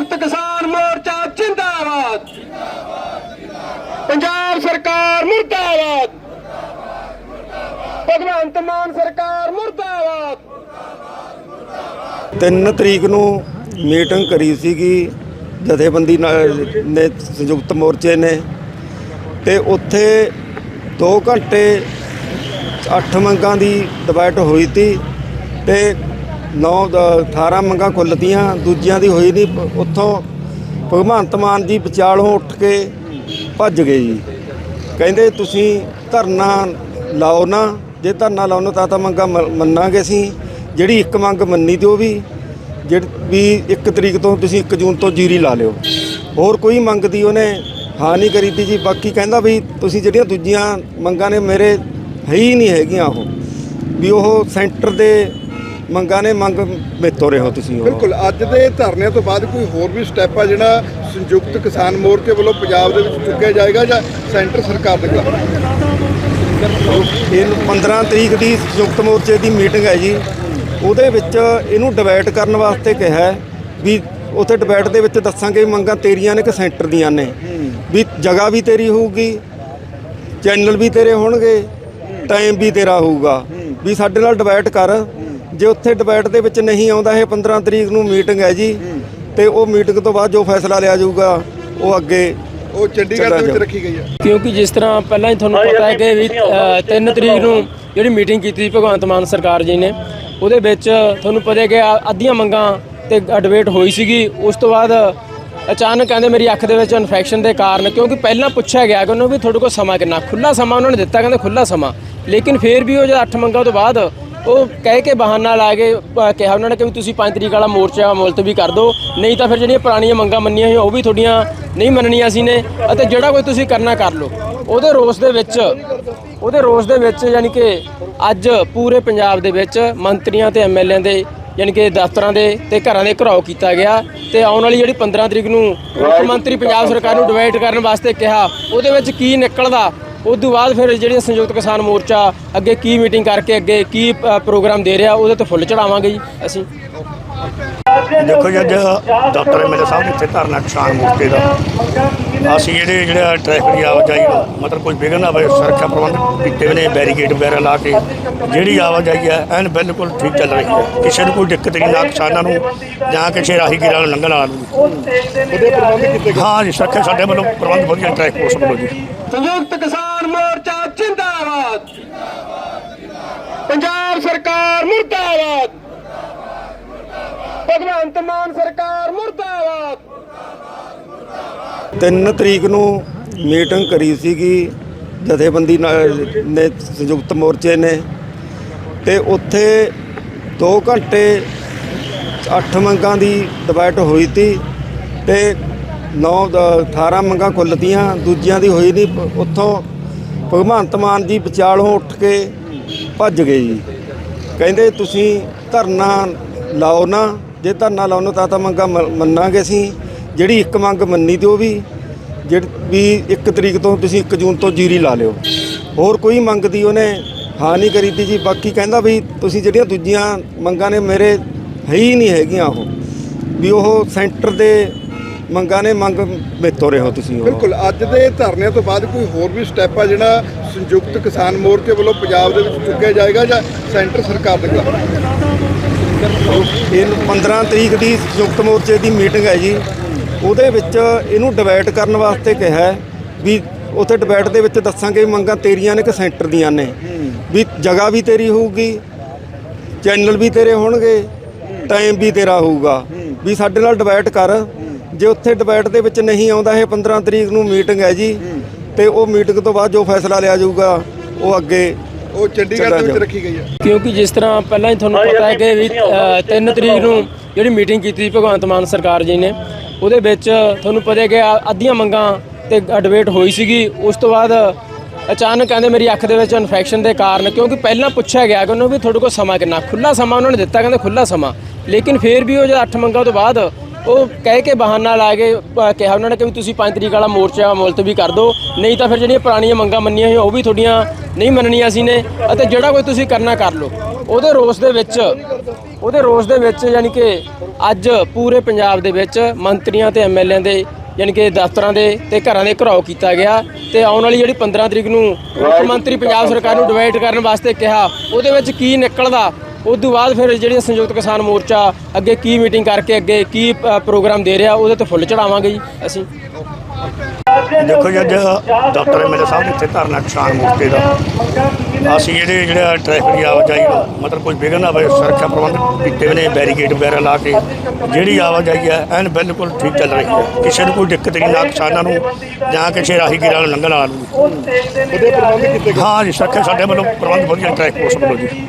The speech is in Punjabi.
ਸੰਯੁਕਤ ਕਿਸਾਨ ਮੋਰਚਾ, ਜਿੰਦਾਬਾਦ। ਪੰਜਾਬ ਸਰਕਾਰ ਮੁਰਦਾਬਾਦ। ਭਗਵੰਤ ਮਾਨ ਸਰਕਾਰ ਮੁਰਦਾਬਾਦ। 3 ਤਰੀਕ ਨੂੰ ਮੀਟਿੰਗ ਕਰੀ ਸੀਗੀ, ਜਥੇਬੰਦੀ ਨਾਲ ਨੇ ਸੰਯੁਕਤ ਮੋਰਚੇ ਨੇ। ਤੇ ਉੱਥੇ 2 ਘੰਟੇ 8 ਮੰਗਾਂ ਦੀ ਡਿਬੇਟ ਹੋਈ ਸੀ ਤੇ 9 18 ਮੰਗਾਂ ਕੁੱਲ ਦੀਆਂ ਦੂਜਿਆਂ ਦੀ ਹੋਈ ਨਹੀਂ, ਉੱਥੋਂ ਭਗਵੰਤ ਮਾਨ ਜੀ ਵਿਚਾਲੋਂ ਉੱਠ ਕੇ ਭੱਜ ਗਏ ਜੀ। ਕਹਿੰਦੇ ਤੁਸੀਂ ਧਰਨਾ ਲਾਓ ਨਾ, ਜੇ ਧਰਨਾ ਲਾਉਣਾ ਤਾਂ ਤਾਂ ਮੰਗਾਂ ਮ- ਮੰਨਾਂਗੇ ਅਸੀਂ। ਜਿਹੜੀ ਇੱਕ ਮੰਗ ਮੰਨੀ ਤੇ ਉਹ ਵੀ ਜਿਹੜੀ ਵੀ 1 ਤਰੀਕ ਤੋਂ ਤੁਸੀਂ 1 ਜੂਨ ਤੋਂ ਜੀਰੀ ਲਾ ਲਿਓ। ਹੋਰ ਕੋਈ ਮੰਗ ਦੀ ਉਹਨੇ ਹਾਂ ਨਹੀਂ ਕਰੀ ਤੀ ਜੀ। ਬਾਕੀ ਕਹਿੰਦਾ ਵੀ ਤੁਸੀਂ ਜਿਹੜੀਆਂ ਦੂਜੀਆਂ ਮੰਗਾਂ ਨੇ, ਮੇਰੇ ਹੈ ਹੀ ਨਹੀਂ ਹੈਗੀਆਂ ਉਹ। ਵੀ ਉਹ ਸੈਂਟਰ ਦੇ ਮੰਗਾਂ ਨੇ ਮੰਗ ਮੇਤੋਂ ਰਹੋ ਤੁਸੀਂ ਉਹ? ਬਿਲਕੁਲ ਅੱਜ ਦੇ ਧਰਨਿਆਂ ਤੋਂ ਬਾਅਦ ਕੋਈ ਹੋਰ ਵੀ ਸਟੈਪ ਆ ਜਿਹੜਾ ਸੰਯੁਕਤ ਕਿਸਾਨ ਮੋਰਚੇ ਵੱਲੋਂ ਪੰਜਾਬ ਦੇ ਵਿੱਚ ਚੁੱਕਿਆ ਜਾਏਗਾ ਜਾਂ ਸੈਂਟਰ ਸਰਕਾਰ ਦੇ ਖਿਲਾਫ? ਇਹ 15 ਤਰੀਕ ਦੀ ਸੰਯੁਕਤ ਮੋਰਚੇ ਦੀ ਮੀਟਿੰਗ ਹੈ ਜੀ। ਉਹਦੇ ਵਿੱਚ ਇਹਨੂੰ ਡਿਬੇਟ ਕਰਨ ਵਾਸਤੇ ਕਿਹਾ ਹੈ ਵੀ ਉੱਥੇ ਡਿਬੇਟ ਦੇ ਵਿੱਚ ਦੱਸਾਂਗੇ ਮੰਗਾਂ ਤੇਰੀਆਂ ਨੇ ਕਿ ਸੈਂਟਰ ਦੀਆਂ ਨੇ। ਵੀ ਜਗ੍ਹਾ ਵੀ ਤੇਰੀ ਹੋਊਗੀ ਚੈਨਲ ਵੀ ਤੇਰੇ ਹੋਣਗੇ ਟਾਈਮ ਵੀ ਤੇਰਾ ਹੋਊਗਾ। ਵੀ ਸਾਡੇ ਨਾਲ ਡਿਬੇਟ ਕਰ ਜੇ ਉੱਥੇ ਡਿਬੇਟ ਦੇ ਵਿੱਚ ਨਹੀਂ ਆਉਂਦਾ ਇਹ 15 ਤਰੀਕ ਨੂੰ ਮੀਟਿੰਗ ਹੈ ਜੀ। ਤੇ ਉਹ ਮੀਟਿੰਗ ਤੋਂ ਬਾਅਦ ਜੋ ਫੈਸਲਾ ਲਿਆ ਜਾਊਗਾ ਉਹ ਅੱਗੇ ਉਹ ਚੰਡੀਗੜ੍ਹ ਦੇ ਵਿੱਚ ਰੱਖੀ ਗਈ ਹੈ। ਕਿਉਂਕਿ ਜਿਸ ਤਰ੍ਹਾਂ ਪਹਿਲਾਂ ਹੀ ਤੁਹਾਨੂੰ ਪਤਾ ਹੈ ਕਿ ਵੀ 3 ਤਰੀਕ ਨੂੰ ਜਿਹੜੀ ਮੀਟਿੰਗ ਕੀਤੀ ਸੀ ਭਗਵੰਤ ਮਾਨ ਸਰਕਾਰ ਜੀ ਨੇ ਉਹਦੇ ਵਿੱਚ ਤੁਹਾਨੂੰ ਪਤਾ ਹੈ ਕਿ ਅੱਧੀਆਂ ਮੰਗਾਂ ਤੇ ਡਿਬੇਟ ਹੋਈ ਸੀਗੀ। ਉਸ ਤੋਂ ਬਾਅਦ ਅਚਾਨਕ ਕਹਿੰਦੇ ਮੇਰੀ ਅੱਖ ਦੇ ਵਿੱਚ ਇਨਫੈਕਸ਼ਨ ਦੇ ਕਾਰਨ ਕਿਉਂਕਿ ਪਹਿਲਾਂ ਪੁੱਛਿਆ ਗਿਆ ਕਿ ਉਹਨੂੰ ਵੀ ਤੁਹਾਡੇ ਕੋਲ ਸਮਾਂ ਕਿੰਨਾ? ਖੁੱਲਾ ਸਮਾਂ ਉਹਨਾਂ ਨੇ ਦਿੱਤਾ ਕਹਿੰਦੇ ਖੁੱਲਾ ਸਮਾਂ। ਲੇਕਿਨ ਫਿਰ ਵੀ ਉਹ ਜਦ 8 ਮੰਗਾਂ ਤੋਂ ਬਾਅਦ ਉਹ ਕਹਿ ਕੇ ਬਹਾਨਾ ਲਾ ਕੇ ਅ, ਕਿਹਾ ਉਹਨਾਂ ਨੇ ਕਿ ਵੀ ਤੁਸੀਂ 5 ਤਰੀਕ ਵਾਲਾ ਮੋਰਚਾ ਮੁਲਤਵੀ ਕਰ ਦਿਓ। ਨਹੀਂ ਤਾਂ ਫਿਰ ਜਿਹੜੀਆਂ ਪੁਰਾਣੀਆਂ ਮੰਗਾਂ ਮੰਨੀਆਂ ਸੀ ਉਹ ਵੀ ਤੁਹਾਡੀਆਂ ਨਹੀਂ ਮੰਨਣੀਆਂ ਸੀ ਨੇ। ਅਤੇ ਜਿਹੜਾ ਕੋਈ ਤੁਸੀਂ ਕਰਨਾ ਕਰ ਲਓ। ਉਹਦੇ ਰੋਸ ਦੇ ਵਿੱਚ ਉਹਦੇ ਰੋਸ ਦੇ ਵਿੱਚ ਯਾਨੀ ਕਿ ਅੱਜ ਪੂਰੇ ਪੰਜਾਬ ਦੇ ਵਿੱਚ ਮੰਤਰੀਆਂ ਤੇ ਐਮਐਲਏ ਦੇ ਯਾਨੀ ਕਿ ਦਫ਼ਤਰਾਂ ਦੇ ਤੇ ਘਰਾਂ ਦੇ ਘਰਾਓ ਕੀਤਾ ਗਿਆ। ਤੇ ਆਉਣ ਵਾਲੀ ਜਿਹੜੀ 15 ਤਰੀਕ ਨੂੰ ਮੁੱਖ ਮੰਤਰੀ ਪੰਜਾਬ ਸਰਕਾਰ ਨੂੰ ਡਿਵਾਈਡ ਕਰਨ ਵਾਸਤੇ ਕਿਹਾ ਉਹਦੇ ਵਿੱਚ ਕੀ ਨਿਕਲਦਾ? ਉਸ ਤੋਂ ਬਾਅਦ ਫਿਰ ਜਿਹੜੀ ਸੰਯੁਕਤ ਕਿਸਾਨ ਮੋਰਚਾ ਅੱਗੇ ਕੀ ਮੀਟਿੰਗ ਕਰਕੇ ਅੱਗੇ ਕੀ ਪ੍ਰੋਗਰਾਮ ਦੇ ਰਿਹਾ ਉਹਦੇ ਤੇ ਫੁੱਲ ਚੜਾਵਾਂਗੇ ਜੀ ਅਸੀਂ। ਦੇਖੋ ਜੀ ਅੱਜ ਡਾਕਟਰ ਐਮਐਲਏ ਸਾਹਿਬ ਇੱਥੇ ਧਰਨਾ ਕਿਸਾਨ ਮੋਰਚੇ ਦਾ। ਅਸੀਂ ਜਿਹੜੇ ਜਿਹੜਾ ਟ੍ਰੈਫਿਕ ਦੀ ਆਵਾਜਾਈ ਨੂੰ ਮਤਲਬ ਕੋਈ ਵਿਘਨ ਨਾ ਆਵੇ ਸੁਰੱਖਿਆ ਪ੍ਰਬੰਧ ਕੀਤੇ ਹੋਏ ਨੇ ਬੈਰੀਕੇਡ ਵਗੈਰਾ ਲਾ ਕੇ ਜਿਹੜੀ ਆਵਾਜਾਈ ਹੈ ਐਨ ਬਿਲਕੁਲ ਠੀਕ ਚੱਲ ਰਹੀ ਹੈ। ਕਿਸੇ ਨੂੰ ਕੋਈ ਦਿੱਕਤ ਨਹੀਂ ਨਾ ਕਿਸਾਨਾਂ ਨੂੰ ਜਾਂ ਕਿਸੇ ਰਾਹਗੀਰਾਂ ਨੂੰ ਲੰਘਣ ਨੂੰ। ਗਏ? ਹਾਂ ਜੀ ਸੁਰੱਖਿਆ ਸਾਡੇ ਵੱਲੋਂ ਪ੍ਰਬੰਧ ਵਧੀਆ ਟ੍ਰੈਫਿਕ ਪੁਲਿਸ ਵੱਲੋਂ ਜੀ। ਸੰਯੁਕਤ ਕਿਸਾਨ ਮੋਰਚਾ ਜਿੰਦਾਬਾਦ। ਪੰਜਾਬ ਸਰਕਾਰ ਮੁਰਦਾਬਾਦ। ਭਗਵੰਤ ਮਾਨ ਸਰਕਾਰ ਮੁਰਦਾਬਾਦ। 3 ਤਰੀਕ ਨੂੰ ਮੀਟਿੰਗ ਕਰੀ ਸੀਗੀ, ਜਥੇਬੰਦੀ ਨਾਲ, ਨੇ ਸੰਯੁਕਤ ਮੋਰਚੇ ਨੇ। ਤੇ ਉੱਥੇ 2 ਘੰਟੇ 8 ਮੰਗਾਂ ਦੀ ਡਿਬੇਟ ਹੋਈ ਸੀ ਤੇ 9 18 ਮੰਗਾਂ ਕੁੱਲ ਦੀਆਂ ਦੂਜਿਆਂ ਦੀ ਹੋਈ ਨਹੀਂ, ਉੱਥੋਂ ਭਗਵੰਤ ਮਾਨ ਜੀ ਵਿਚਾਲੋਂ ਉੱਠ ਕੇ ਭੱਜ ਗਏ ਜੀ। ਕਹਿੰਦੇ ਤੁਸੀਂ ਧਰਨਾ ਲਾਓ ਨਾ, ਜੇ ਧਰਨਾ ਲਾਉਣਾ ਤਾਂ ਤਾਂ ਮੰਗਾਂ ਮ- ਮੰਨਾਂਗੇ ਅਸੀਂ। ਜਿਹੜੀ ਇੱਕ ਮੰਗ ਮੰਨੀ ਤੇ ਉਹ ਵੀ ਜਿਹੜੀ ਵੀ 1 ਤਰੀਕ ਤੋਂ ਤੁਸੀਂ 1 ਜੂਨ ਤੋਂ ਜੀਰੀ ਲਾ ਲਿਓ। ਹੋਰ ਕੋਈ ਮੰਗ ਦੀ ਉਹਨੇ ਹਾਂ ਨਹੀਂ ਕਰੀ ਤੀ ਜੀ। ਬਾਕੀ ਕਹਿੰਦਾ ਵੀ ਤੁਸੀਂ ਜਿਹੜੀਆਂ ਦੂਜੀਆਂ ਮੰਗਾਂ ਨੇ ਮੇਰੇ ਹੈ ਹੀ ਨਹੀਂ ਹੈਗੀਆਂ ਉਹ। ਵੀ ਉਹ ਸੈਂਟਰ ਦੇ ਮੰਗਾਂ ਨੇ ਮੰਗ ਮੇਤੋਂ ਰਹੋ ਤੁਸੀਂ ਉਹ? ਬਿਲਕੁਲ ਅੱਜ ਦੇ ਧਰਨਿਆਂ ਤੋਂ ਬਾਅਦ ਕੋਈ ਹੋਰ ਵੀ ਸਟੈਪ ਆ ਜਿਹੜਾ ਸੰਯੁਕਤ ਕਿਸਾਨ ਮੋਰਚੇ ਵੱਲੋਂ ਪੰਜਾਬ ਦੇ ਵਿੱਚ ਚੁੱਕਿਆ ਜਾਏਗਾ ਜਾਂ ਸੈਂਟਰ ਸਰਕਾਰ ਦੇ ਖਿਲਾਫ ਇਹ 15 ਤਰੀਕ ਦੀ ਸੰਯੁਕਤ ਮੋਰਚੇ ਦੀ ਮੀਟਿੰਗ ਹੈ ਜੀ। ਉਹਦੇ ਵਿੱਚ ਇਹਨੂੰ ਡਿਬੇਟ ਕਰਨ ਵਾਸਤੇ ਕਿਹਾ ਹੈ ਵੀ ਉੱਥੇ ਡਿਬੇਟ ਦੇ ਵਿੱਚ ਦੱਸਾਂਗੇ ਮੰਗਾਂ ਤੇਰੀਆਂ ਨੇ ਕਿ ਸੈਂਟਰ ਦੀਆਂ ਨੇ। ਵੀ ਜਗ੍ਹਾ ਵੀ ਤੇਰੀ ਹੋਊਗੀ ਚੈਨਲ ਵੀ ਤੇਰੇ ਹੋਣਗੇ ਟਾਈਮ ਵੀ ਤੇਰਾ ਹੋਊਗਾ। ਵੀ ਸਾਡੇ ਨਾਲ ਡਿਬੇਟ ਕਰ। ਜੇ ਉੱਥੇ ਡਿਬੇਟ ਦੇ ਵਿੱਚ ਨਹੀਂ ਆਉਂਦਾ ਇਹ 15 ਤਰੀਕ ਨੂੰ ਮੀਟਿੰਗ ਹੈ ਜੀ। ਤੇ ਉਹ ਮੀਟਿੰਗ ਤੋਂ ਬਾਅਦ ਜੋ ਫੈਸਲਾ ਲਿਆ ਜਾਊਗਾ ਉਹ ਅੱਗੇ ਉਹ ਚੰਡੀਗੜ੍ਹ ਦੇ ਵਿੱਚ ਰੱਖੀ ਗਈ ਹੈ। ਕਿਉਂਕਿ ਜਿਸ ਤਰ੍ਹਾਂ ਪਹਿਲਾਂ ਹੀ ਤੁਹਾਨੂੰ ਪਤਾ ਹੈ ਕਿ ਵੀ 3 ਤਰੀਕ ਨੂੰ ਜਿਹੜੀ ਮੀਟਿੰਗ ਕੀਤੀ ਸੀ ਭਗਵੰਤ ਮਾਨ ਸਰਕਾਰ ਜੀ ਨੇ ਉਹਦੇ ਵਿੱਚ ਤੁਹਾਨੂੰ ਪਤਾ ਹੈ ਕਿ ਅੱਧੀਆਂ ਮੰਗਾਂ ਤੇ ਡਿਬੇਟ ਹੋਈ ਸੀਗੀ। ਉਸ ਤੋਂ ਬਾਅਦ ਅਚਾਨਕ ਕਹਿੰਦੇ ਮੇਰੀ ਅੱਖ ਦੇ ਵਿੱਚ ਇਨਫੈਕਸ਼ਨ ਦੇ ਕਾਰਨ ਕਿਉਂਕਿ ਪਹਿਲਾਂ ਪੁੱਛਿਆ ਗਿਆ ਕਿ ਉਹਨੂੰ ਵੀ ਤੁਹਾਡੇ ਕੋਲ ਸਮਾਂ ਕਿੰਨਾ? ਖੁੱਲਾ ਸਮਾਂ ਉਹਨਾਂ ਨੇ ਦਿੱਤਾ ਕਹਿੰਦੇ ਖੁੱਲਾ ਸਮਾਂ। ਲੇਕਿਨ ਫਿਰ ਵੀ ਉਹ ਜਦ 8 ਮੰਗਾਂ ਤੋਂ ਬਾਅਦ ਉਹ ਕਹਿ ਕੇ ਬਹਾਨਾ ਲਾ ਕੇ ਅ, ਕਿਹਾ ਉਹਨਾਂ ਨੇ ਕਿ ਵੀ ਤੁਸੀਂ 5 ਤਰੀਕ ਵਾਲਾ ਮੋਰਚਾ ਮੁਲਤਵੀ ਕਰ ਦਿਓ। ਨਹੀਂ ਤਾਂ ਫਿਰ ਜਿਹੜੀਆਂ ਪੁਰਾਣੀਆਂ ਮੰਗਾਂ ਮੰਨੀਆਂ ਸੀ ਉਹ ਵੀ ਤੁਹਾਡੀਆਂ ਨਹੀਂ ਮੰਨਣੀਆਂ ਸੀ ਨੇ। ਅਤੇ ਜਿਹੜਾ ਕੋਈ ਤੁਸੀਂ ਕਰਨਾ ਕਰ ਲਓ। ਉਹਦੇ ਰੋਸ ਦੇ ਵਿੱਚ ਉਹਦੇ ਰੋਸ ਦੇ ਵਿੱਚ ਯਾਨੀ ਕਿ ਅੱਜ ਪੂਰੇ ਪੰਜਾਬ ਦੇ ਵਿੱਚ ਮੰਤਰੀਆਂ ਤੇ ਐਮਐਲਏ ਦੇ ਯਾਨੀ ਕਿ ਦਫ਼ਤਰਾਂ ਦੇ ਤੇ ਘਰਾਂ ਦੇ ਘਰਾਓ ਕੀਤਾ ਗਿਆ। ਤੇ ਆਉਣ ਵਾਲੀ ਜਿਹੜੀ 15 ਤਰੀਕ ਨੂੰ ਮੁੱਖ ਮੰਤਰੀ ਪੰਜਾਬ ਸਰਕਾਰ ਨੂੰ ਡਿਵਾਈਡ ਕਰਨ ਵਾਸਤੇ ਕਿਹਾ ਉਹਦੇ ਵਿੱਚ ਕੀ ਨਿਕਲਦਾ? ਉਸ ਤੋਂ ਬਾਅਦ ਫਿਰ ਜਿਹੜੀ ਸੰਯੁਕਤ ਕਿਸਾਨ ਮੋਰਚਾ ਅੱਗੇ ਕੀ ਮੀਟਿੰਗ ਕਰਕੇ ਅੱਗੇ ਕੀ ਪ੍ਰੋਗਰਾਮ ਦੇ ਰਿਹਾ ਉਹਦੇ ਤੇ ਫੁੱਲ ਚੜਾਵਾਂਗੇ ਜੀ ਅਸੀਂ। ਦੇਖੋ ਜੀ ਅੱਜ ਡਾਕਟਰ ਐਮਐਲਏ ਸਾਹਿਬ ਇੱਥੇ ਧਰਨਾ ਕਿਸਾਨ ਮੋਰਚੇ ਦਾ। ਅਸੀਂ ਇਹਦੇ ਜਿਹੜਾ ਟ੍ਰੈਫਿਕ ਦੀ ਆਵਾਜਾਈ ਨੂੰ ਮਤਲਬ ਕੋਈ ਵਿਘਨ ਨਾ ਆਵੇ ਸੁਰੱਖਿਆ ਪ੍ਰਬੰਧ ਕੀਤੇ ਹੋਏ ਨੇ ਬੈਰੀਕੇਡ ਵਗੈਰਾ ਲਾ ਕੇ ਜਿਹੜੀ ਆਵਾਜਾਈ ਹੈ ਐਨ ਬਿਲਕੁਲ ਠੀਕ ਚੱਲ ਰਹੀ ਹੈ। ਕਿਸੇ ਨੂੰ ਕੋਈ ਦਿੱਕਤ ਨਹੀਂ ਨਾ ਕਿਸਾਨਾਂ ਨੂੰ ਜਾਂ ਕਿਸੇ ਰਾਹਗੀਰਾਂ ਨੂੰ ਲੰਘਣ ਵਾਲਾ ਨੂੰ। ਹਾਂ ਜੀ ਸੁਰੱਖਿਆ ਸਾਡੇ ਵੱਲੋਂ ਪ੍ਰਬੰਧ ਵਧੀਆ ਟ੍ਰੈਫਿਕ ਪੁਲਿਸ ਵੱਲੋਂ ਜੀ।